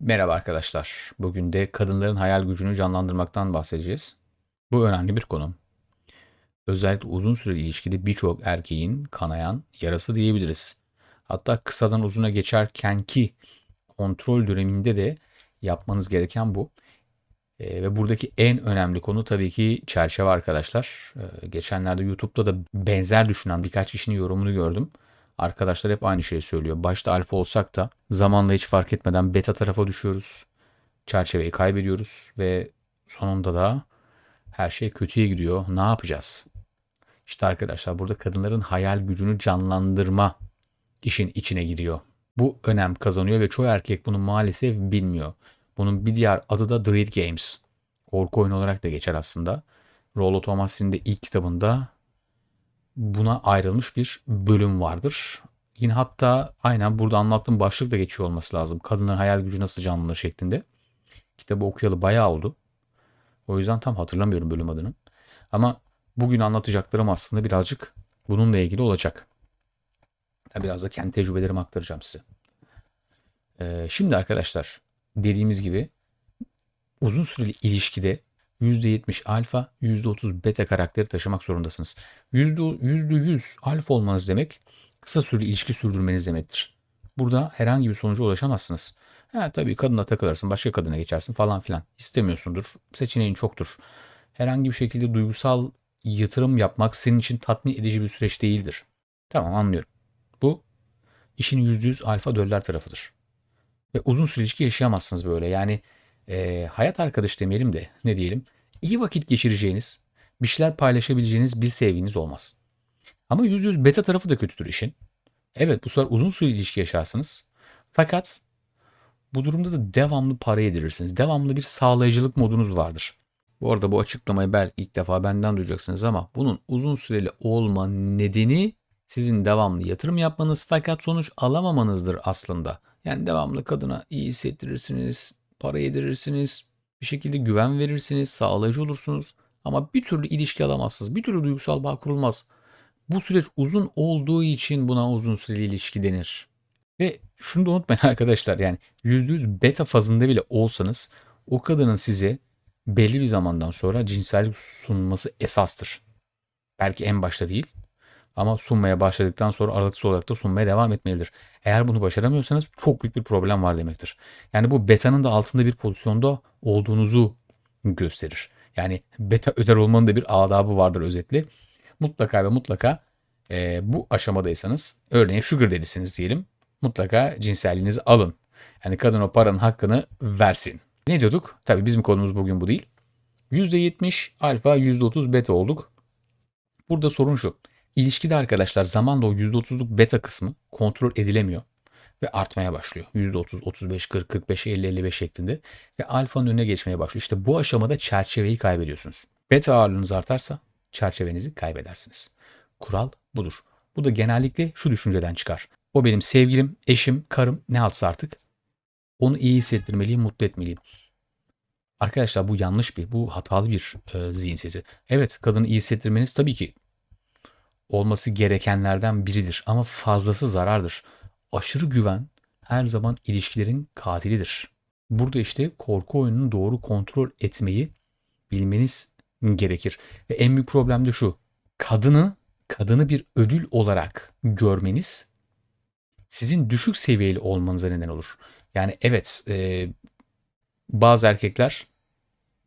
Merhaba arkadaşlar. Bugün de kadınların hayal gücünü canlandırmaktan bahsedeceğiz. Bu önemli bir konu. Özellikle uzun süreli ilişkide birçok erkeğin kanayan yarası diyebiliriz. Hatta kısadan uzuna geçerkenki kontrol döneminde de yapmanız gereken bu. Ee, ve buradaki en önemli konu tabii ki çerçeve arkadaşlar. Ee, geçenlerde YouTube'da da benzer düşünen birkaç kişinin yorumunu gördüm. Arkadaşlar hep aynı şeyi söylüyor. Başta alfa olsak da zamanla hiç fark etmeden beta tarafa düşüyoruz. Çerçeveyi kaybediyoruz ve sonunda da her şey kötüye gidiyor. Ne yapacağız? İşte arkadaşlar burada kadınların hayal gücünü canlandırma işin içine giriyor. Bu önem kazanıyor ve çoğu erkek bunu maalesef bilmiyor. Bunun bir diğer adı da Dread Games. Korku oyunu olarak da geçer aslında. Rollo Thomas'ın de ilk kitabında buna ayrılmış bir bölüm vardır. Yine hatta aynen burada anlattığım başlık da geçiyor olması lazım. Kadının hayal gücü nasıl canlanır şeklinde. Kitabı okuyalı bayağı oldu. O yüzden tam hatırlamıyorum bölüm adını. Ama bugün anlatacaklarım aslında birazcık bununla ilgili olacak. Biraz da kendi tecrübelerimi aktaracağım size. Ee, şimdi arkadaşlar dediğimiz gibi uzun süreli ilişkide %70 alfa, %30 beta karakteri taşımak zorundasınız. %100 alfa olmanız demek kısa süreli ilişki sürdürmeniz demektir. Burada herhangi bir sonuca ulaşamazsınız. Ha, tabii kadınla takılırsın, başka kadına geçersin falan filan. İstemiyorsundur, seçeneğin çoktur. Herhangi bir şekilde duygusal yatırım yapmak senin için tatmin edici bir süreç değildir. Tamam anlıyorum. Bu işin %100 alfa döller tarafıdır. Ve uzun süre ilişki yaşayamazsınız böyle. Yani e, hayat arkadaş demeyelim de ne diyelim iyi vakit geçireceğiniz, bir şeyler paylaşabileceğiniz bir sevginiz olmaz. Ama yüz yüz beta tarafı da kötüdür işin. Evet bu sefer uzun süre ilişki yaşarsınız. Fakat bu durumda da devamlı para yedirirsiniz. Devamlı bir sağlayıcılık modunuz vardır. Bu arada bu açıklamayı belki ilk defa benden duyacaksınız ama bunun uzun süreli olma nedeni sizin devamlı yatırım yapmanız fakat sonuç alamamanızdır aslında. Yani devamlı kadına iyi hissettirirsiniz, para yedirirsiniz, bir şekilde güven verirsiniz, sağlayıcı olursunuz. Ama bir türlü ilişki alamazsınız. Bir türlü duygusal bağ kurulmaz. Bu süreç uzun olduğu için buna uzun süreli ilişki denir. Ve şunu da unutmayın arkadaşlar yani %100 beta fazında bile olsanız o kadının size belli bir zamandan sonra cinsellik sunması esastır. Belki en başta değil ama sunmaya başladıktan sonra aralıksız olarak da sunmaya devam etmelidir. Eğer bunu başaramıyorsanız çok büyük bir problem var demektir. Yani bu beta'nın da altında bir pozisyonda olduğunuzu gösterir. Yani beta öder olmanın da bir adabı vardır özetli. Mutlaka ve mutlaka e, bu aşamadaysanız örneğin sugar dedisiniz diyelim. Mutlaka cinselliğinizi alın. Yani kadın o paranın hakkını versin. Ne diyorduk? Tabii bizim konumuz bugün bu değil. %70 alfa %30 beta olduk. Burada sorun şu. İlişkide arkadaşlar zamanla o %30'luk beta kısmı kontrol edilemiyor ve artmaya başlıyor. %30, 35, 40, 45, 50, 55 şeklinde ve alfanın önüne geçmeye başlıyor. İşte bu aşamada çerçeveyi kaybediyorsunuz. Beta ağırlığınız artarsa çerçevenizi kaybedersiniz. Kural budur. Bu da genellikle şu düşünceden çıkar. O benim sevgilim, eşim, karım ne altsa artık. Onu iyi hissettirmeliyim, mutlu etmeliyim. Arkadaşlar bu yanlış bir, bu hatalı bir e, zihin Evet kadını iyi hissettirmeniz tabii ki olması gerekenlerden biridir ama fazlası zarardır. Aşırı güven her zaman ilişkilerin katilidir. Burada işte korku oyununu doğru kontrol etmeyi bilmeniz gerekir. Ve en büyük problem de şu. Kadını kadını bir ödül olarak görmeniz sizin düşük seviyeli olmanıza neden olur. Yani evet e, bazı erkekler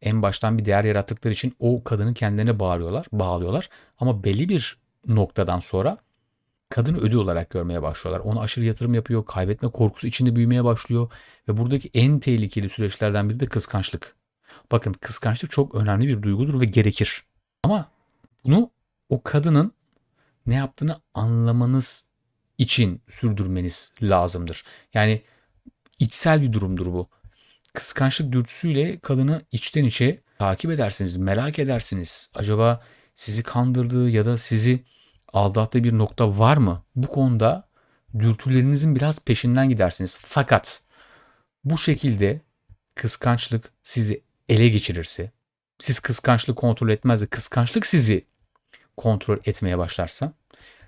en baştan bir değer yarattıkları için o kadını kendilerine bağırıyorlar, bağlıyorlar. Ama belli bir noktadan sonra kadını ödül olarak görmeye başlıyorlar. Ona aşırı yatırım yapıyor, kaybetme korkusu içinde büyümeye başlıyor ve buradaki en tehlikeli süreçlerden biri de kıskançlık. Bakın kıskançlık çok önemli bir duygudur ve gerekir. Ama bunu o kadının ne yaptığını anlamanız için sürdürmeniz lazımdır. Yani içsel bir durumdur bu. Kıskançlık dürtüsüyle kadını içten içe takip edersiniz, merak edersiniz. Acaba sizi kandırdığı ya da sizi aldattığı bir nokta var mı? Bu konuda dürtülerinizin biraz peşinden gidersiniz. Fakat bu şekilde kıskançlık sizi ele geçirirse, siz kıskançlık kontrol etmez de kıskançlık sizi kontrol etmeye başlarsa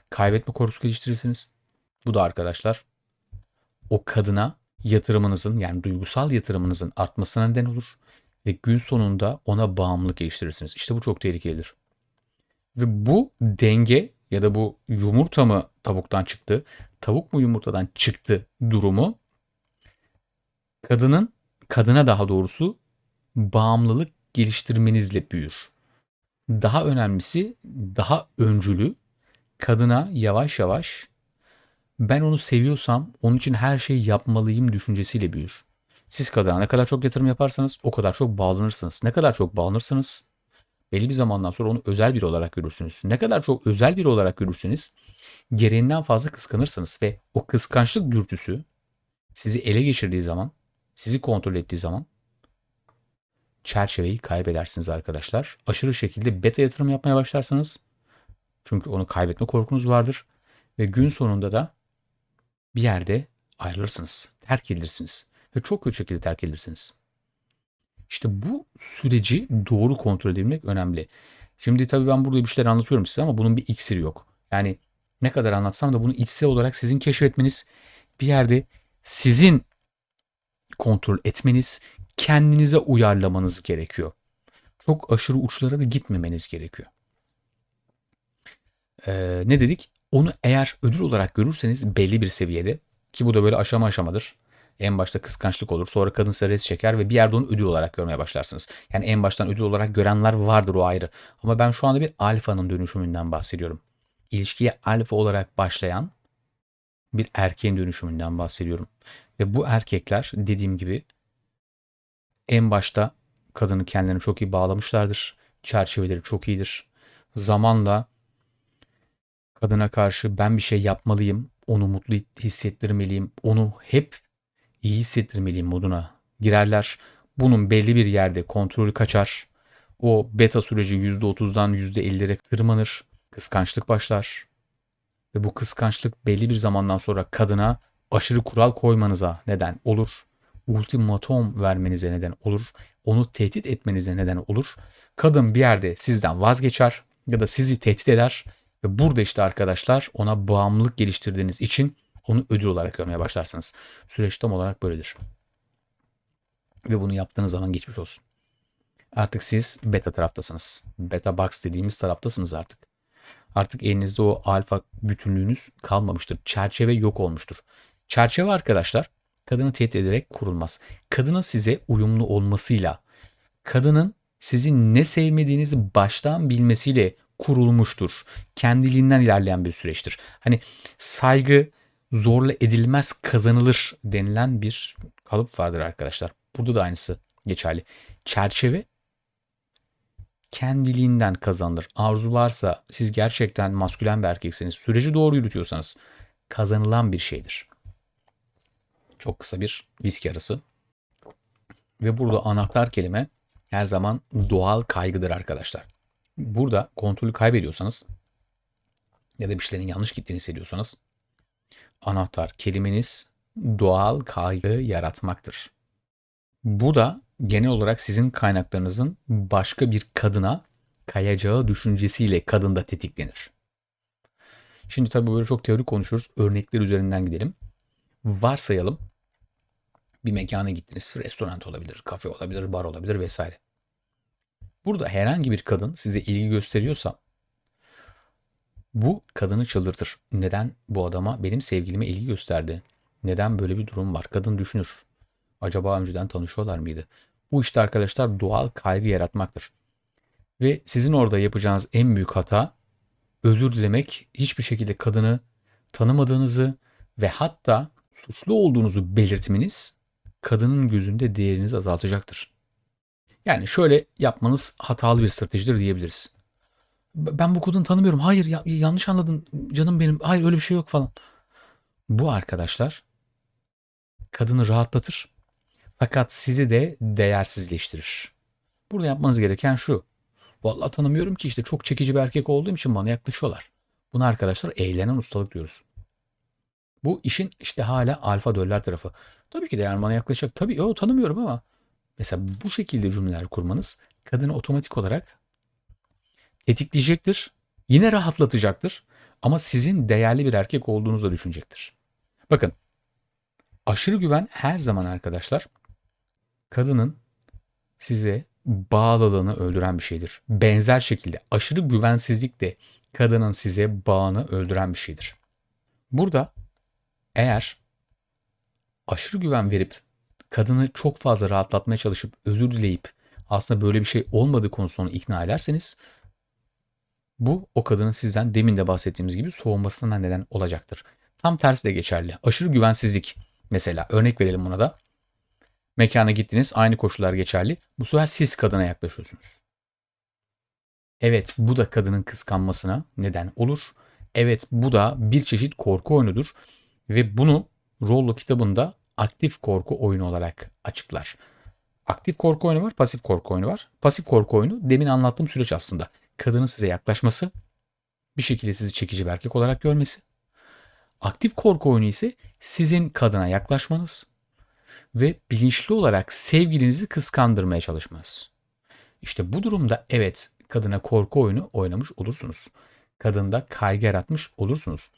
kaybetme korkusu geliştirirsiniz. Bu da arkadaşlar o kadına yatırımınızın yani duygusal yatırımınızın artmasına neden olur ve gün sonunda ona bağımlılık geliştirirsiniz. İşte bu çok tehlikelidir. Ve bu denge ya da bu yumurta mı tavuktan çıktı, tavuk mu yumurtadan çıktı durumu kadının kadına daha doğrusu bağımlılık geliştirmenizle büyür. Daha önemlisi daha öncülü kadına yavaş yavaş ben onu seviyorsam onun için her şeyi yapmalıyım düşüncesiyle büyür. Siz kadına ne kadar çok yatırım yaparsanız o kadar çok bağlanırsınız. Ne kadar çok bağlanırsanız belli bir zamandan sonra onu özel biri olarak görürsünüz. Ne kadar çok özel biri olarak görürseniz gereğinden fazla kıskanırsınız ve o kıskançlık dürtüsü sizi ele geçirdiği zaman, sizi kontrol ettiği zaman çerçeveyi kaybedersiniz arkadaşlar. Aşırı şekilde beta yatırım yapmaya başlarsanız çünkü onu kaybetme korkunuz vardır ve gün sonunda da bir yerde ayrılırsınız, terk edilirsiniz ve çok kötü şekilde terk edilirsiniz. İşte bu süreci doğru kontrol edebilmek önemli. Şimdi tabii ben burada bir şeyler anlatıyorum size ama bunun bir iksiri yok. Yani ne kadar anlatsam da bunu içsel olarak sizin keşfetmeniz, bir yerde sizin kontrol etmeniz, kendinize uyarlamanız gerekiyor. Çok aşırı uçlara da gitmemeniz gerekiyor. Ee, ne dedik? Onu eğer ödül olarak görürseniz belli bir seviyede ki bu da böyle aşama aşamadır. En başta kıskançlık olur. Sonra kadın size res çeker ve bir yerde onu ödül olarak görmeye başlarsınız. Yani en baştan ödül olarak görenler vardır o ayrı. Ama ben şu anda bir alfanın dönüşümünden bahsediyorum. İlişkiye alfa olarak başlayan bir erkeğin dönüşümünden bahsediyorum. Ve bu erkekler dediğim gibi en başta kadını kendilerine çok iyi bağlamışlardır. Çerçeveleri çok iyidir. Zamanla kadına karşı ben bir şey yapmalıyım, onu mutlu hissettirmeliyim, onu hep iyi hissettirmeliyim moduna girerler. Bunun belli bir yerde kontrolü kaçar. O beta süreci %30'dan %50'lere tırmanır. Kıskançlık başlar. Ve bu kıskançlık belli bir zamandan sonra kadına aşırı kural koymanıza neden olur. Ultimatom vermenize neden olur. Onu tehdit etmenize neden olur. Kadın bir yerde sizden vazgeçer ya da sizi tehdit eder ve burada işte arkadaşlar ona bağımlılık geliştirdiğiniz için onu ödül olarak görmeye başlarsınız. Süreç tam olarak böyledir. Ve bunu yaptığınız zaman geçmiş olsun. Artık siz beta taraftasınız. Beta box dediğimiz taraftasınız artık. Artık elinizde o alfa bütünlüğünüz kalmamıştır. Çerçeve yok olmuştur. Çerçeve arkadaşlar kadını tehdit ederek kurulmaz. Kadının size uyumlu olmasıyla, kadının sizin ne sevmediğinizi baştan bilmesiyle kurulmuştur. Kendiliğinden ilerleyen bir süreçtir. Hani saygı zorla edilmez kazanılır denilen bir kalıp vardır arkadaşlar. Burada da aynısı geçerli. Çerçeve kendiliğinden kazanılır. Arzu varsa siz gerçekten maskülen bir erkekseniz, süreci doğru yürütüyorsanız kazanılan bir şeydir. Çok kısa bir viski arası. Ve burada anahtar kelime her zaman doğal kaygıdır arkadaşlar. Burada kontrolü kaybediyorsanız ya da bir şeylerin yanlış gittiğini hissediyorsanız anahtar kelimeniz doğal kaygı yaratmaktır. Bu da genel olarak sizin kaynaklarınızın başka bir kadına kayacağı düşüncesiyle kadında tetiklenir. Şimdi tabii böyle çok teori konuşuyoruz. Örnekler üzerinden gidelim. Varsayalım bir mekana gittiniz. Restoran olabilir, kafe olabilir, bar olabilir vesaire. Burada herhangi bir kadın size ilgi gösteriyorsa bu kadını çıldırtır. Neden bu adama benim sevgilime ilgi gösterdi? Neden böyle bir durum var? Kadın düşünür. Acaba önceden tanışıyorlar mıydı? Bu işte arkadaşlar doğal kaygı yaratmaktır. Ve sizin orada yapacağınız en büyük hata özür dilemek, hiçbir şekilde kadını tanımadığınızı ve hatta suçlu olduğunuzu belirtmeniz kadının gözünde değerinizi azaltacaktır. Yani şöyle yapmanız hatalı bir stratejidir diyebiliriz. Ben bu kadını tanımıyorum. Hayır ya, yanlış anladın canım benim. Hayır öyle bir şey yok falan. Bu arkadaşlar kadını rahatlatır. Fakat sizi de değersizleştirir. Burada yapmanız gereken şu. Vallahi tanımıyorum ki işte çok çekici bir erkek olduğum için bana yaklaşıyorlar. Buna arkadaşlar eğlenen ustalık diyoruz. Bu işin işte hala alfa döller tarafı. Tabii ki de yani bana yaklaşacak. Tabii o tanımıyorum ama mesela bu şekilde cümleler kurmanız kadını otomatik olarak tetikleyecektir. Yine rahatlatacaktır. Ama sizin değerli bir erkek olduğunuzu düşünecektir. Bakın Aşırı güven her zaman arkadaşlar kadının size bağlılığını öldüren bir şeydir. Benzer şekilde aşırı güvensizlik de kadının size bağını öldüren bir şeydir. Burada eğer aşırı güven verip kadını çok fazla rahatlatmaya çalışıp özür dileyip aslında böyle bir şey olmadığı konusunda ikna ederseniz bu o kadının sizden demin de bahsettiğimiz gibi soğumasına neden olacaktır. Tam tersi de geçerli. Aşırı güvensizlik mesela örnek verelim buna da. Mekana gittiniz aynı koşullar geçerli. Bu sefer siz kadına yaklaşıyorsunuz. Evet bu da kadının kıskanmasına neden olur. Evet bu da bir çeşit korku oyunudur. Ve bunu Rollo kitabında aktif korku oyunu olarak açıklar. Aktif korku oyunu var, pasif korku oyunu var. Pasif korku oyunu demin anlattığım süreç aslında. Kadının size yaklaşması, bir şekilde sizi çekici bir erkek olarak görmesi. Aktif korku oyunu ise sizin kadına yaklaşmanız ve bilinçli olarak sevgilinizi kıskandırmaya çalışmanız. İşte bu durumda evet kadına korku oyunu oynamış olursunuz. Kadında kaygı yaratmış olursunuz.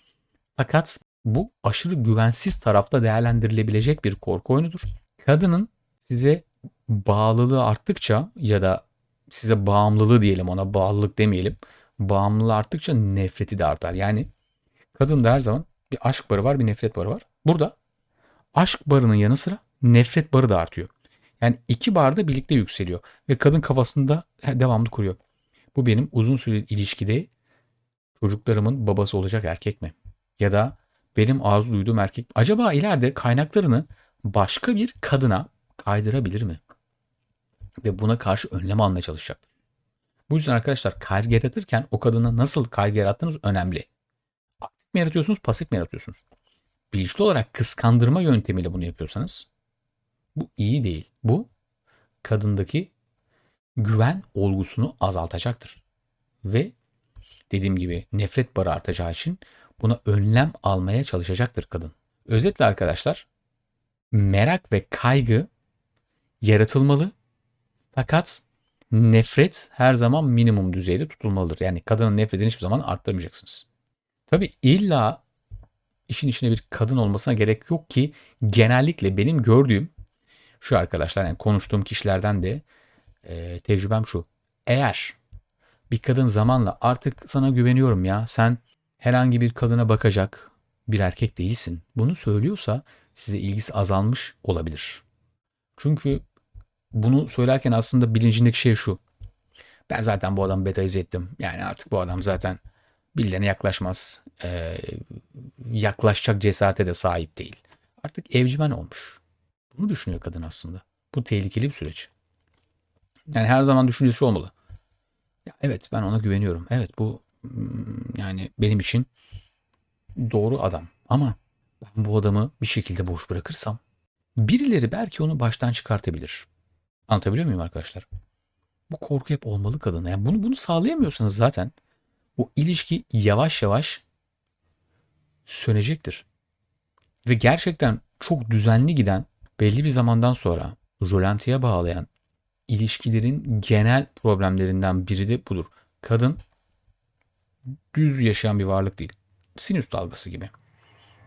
Fakat bu aşırı güvensiz tarafta değerlendirilebilecek bir korku oyunudur. Kadının size bağlılığı arttıkça ya da size bağımlılığı diyelim ona bağlılık demeyelim. Bağımlılığı arttıkça nefreti de artar. Yani kadında her zaman bir aşk barı var bir nefret barı var. Burada aşk barının yanı sıra nefret barı da artıyor. Yani iki bar da birlikte yükseliyor ve kadın kafasında devamlı kuruyor. Bu benim uzun süreli ilişkide çocuklarımın babası olacak erkek mi? Ya da benim arzu duyduğum erkek acaba ileride kaynaklarını başka bir kadına kaydırabilir mi? Ve buna karşı önlem almaya çalışacaktır. Bu yüzden arkadaşlar kaygı yaratırken o kadına nasıl kaygı yarattığınız önemli. Aktif mi yaratıyorsunuz, pasif mi yaratıyorsunuz? Bilinçli olarak kıskandırma yöntemiyle bunu yapıyorsanız bu iyi değil. Bu kadındaki güven olgusunu azaltacaktır. Ve dediğim gibi nefret barı artacağı için buna önlem almaya çalışacaktır kadın. Özetle arkadaşlar merak ve kaygı yaratılmalı fakat nefret her zaman minimum düzeyde tutulmalıdır. Yani kadının nefretini hiçbir zaman arttırmayacaksınız. Tabi illa işin içine bir kadın olmasına gerek yok ki genellikle benim gördüğüm şu arkadaşlar yani konuştuğum kişilerden de e, tecrübem şu. Eğer bir kadın zamanla artık sana güveniyorum ya sen herhangi bir kadına bakacak bir erkek değilsin. Bunu söylüyorsa size ilgisi azalmış olabilir. Çünkü bunu söylerken aslında bilincindeki şey şu. Ben zaten bu adamı betaize ettim. Yani artık bu adam zaten birilerine yaklaşmaz. Ee, yaklaşacak cesarete de sahip değil. Artık evcimen olmuş. Bunu düşünüyor kadın aslında. Bu tehlikeli bir süreç. Yani her zaman düşüncesi olmalı. Ya evet ben ona güveniyorum. Evet bu hmm, yani benim için doğru adam. Ama ben bu adamı bir şekilde boş bırakırsam birileri belki onu baştan çıkartabilir. Anlatabiliyor muyum arkadaşlar? Bu korku hep olmalı kadına. Yani bunu bunu sağlayamıyorsanız zaten o ilişki yavaş yavaş sönecektir. Ve gerçekten çok düzenli giden belli bir zamandan sonra rolantiye bağlayan ilişkilerin genel problemlerinden biri de budur. Kadın düz yaşayan bir varlık değil. Sinüs dalgası gibi.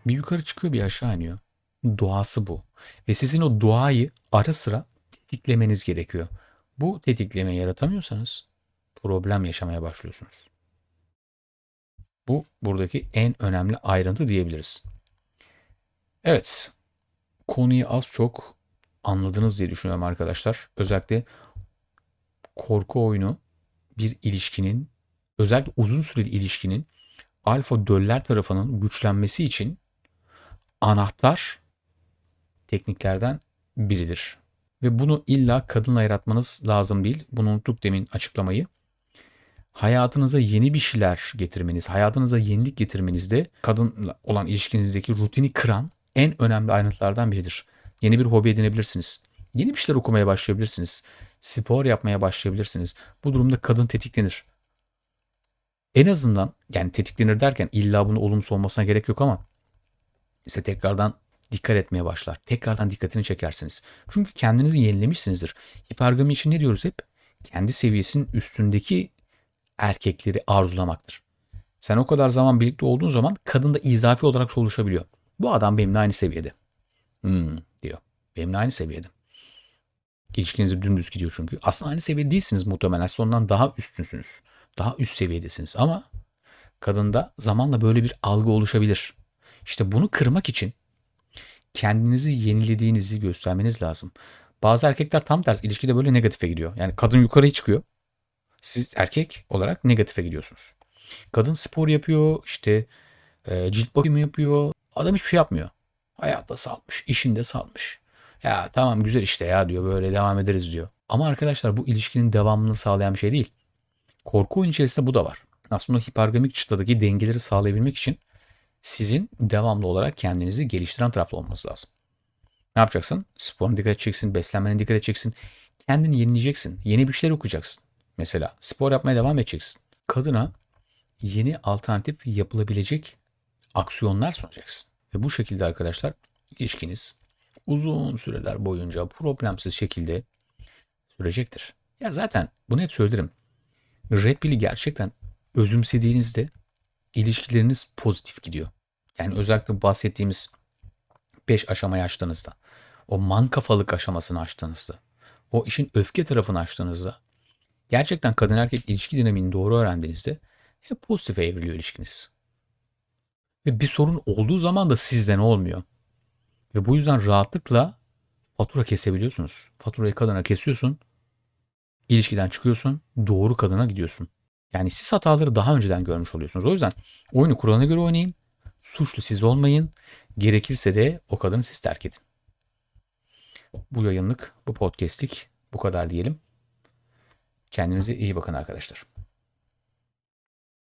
Bir yukarı çıkıyor bir aşağı iniyor. Doğası bu. Ve sizin o doğayı ara sıra tetiklemeniz gerekiyor. Bu tetiklemeyi yaratamıyorsanız problem yaşamaya başlıyorsunuz. Bu buradaki en önemli ayrıntı diyebiliriz. Evet, konuyu az çok anladınız diye düşünüyorum arkadaşlar. Özellikle korku oyunu bir ilişkinin, özellikle uzun süreli ilişkinin alfa döller tarafının güçlenmesi için anahtar tekniklerden biridir. Ve bunu illa kadınla yaratmanız lazım değil. Bunu unuttuk demin açıklamayı. Hayatınıza yeni bir şeyler getirmeniz, hayatınıza yenilik getirmenizde kadınla olan ilişkinizdeki rutini kıran en önemli ayrıntılardan biridir. Yeni bir hobi edinebilirsiniz. Yeni bir şeyler okumaya başlayabilirsiniz. Spor yapmaya başlayabilirsiniz. Bu durumda kadın tetiklenir. En azından yani tetiklenir derken illa bunu olumsuz olmasına gerek yok ama ise tekrardan dikkat etmeye başlar. Tekrardan dikkatini çekersiniz. Çünkü kendinizi yenilemişsinizdir. Hipergami için ne diyoruz hep? Kendi seviyesinin üstündeki erkekleri arzulamaktır. Sen o kadar zaman birlikte olduğun zaman kadın da izafi olarak oluşabiliyor. Bu adam benimle aynı seviyede. Hmm, diyor. Benimle aynı seviyede. İlişkiniz dümdüz gidiyor çünkü. Aslında aynı seviyede değilsiniz muhtemelen. Siz ondan daha üstünsünüz. Daha üst seviyedesiniz. Ama kadında zamanla böyle bir algı oluşabilir. İşte bunu kırmak için kendinizi yenilediğinizi göstermeniz lazım. Bazı erkekler tam tersi ilişkide böyle negatife gidiyor. Yani kadın yukarıya çıkıyor. Siz erkek olarak negatife gidiyorsunuz. Kadın spor yapıyor, işte e, cilt bakımı yapıyor. Adam hiçbir şey yapmıyor. Hayatta salmış, işinde salmış. Ya tamam güzel işte ya diyor böyle devam ederiz diyor. Ama arkadaşlar bu ilişkinin devamını sağlayan bir şey değil. Korku oyun içerisinde bu da var. Aslında hipergamik çıtadaki dengeleri sağlayabilmek için sizin devamlı olarak kendinizi geliştiren tarafta olması lazım. Ne yapacaksın? Sporuna dikkat edeceksin, beslenmene dikkat edeceksin. Kendini yenileyeceksin. Yeni bir şeyler okuyacaksın. Mesela spor yapmaya devam edeceksin. Kadına yeni alternatif yapılabilecek aksiyonlar sunacaksın. Ve bu şekilde arkadaşlar ilişkiniz uzun süreler boyunca problemsiz şekilde sürecektir. Ya zaten bunu hep söylerim. Red Pill'i gerçekten özümsediğinizde ilişkileriniz pozitif gidiyor. Yani özellikle bahsettiğimiz 5 aşamayı açtığınızda, o man kafalık aşamasını açtığınızda, o işin öfke tarafını açtığınızda, gerçekten kadın erkek ilişki dinamiğini doğru öğrendiğinizde hep pozitife evriliyor ilişkiniz. Ve bir sorun olduğu zaman da sizden olmuyor. Ve bu yüzden rahatlıkla fatura kesebiliyorsunuz. Faturayı kadına kesiyorsun, ilişkiden çıkıyorsun, doğru kadına gidiyorsun. Yani siz hataları daha önceden görmüş oluyorsunuz. O yüzden oyunu kuralına göre oynayın. Suçlu siz olmayın. Gerekirse de o kadını siz terk edin. Bu yayınlık, bu podcastlik bu kadar diyelim. Kendinize iyi bakın arkadaşlar.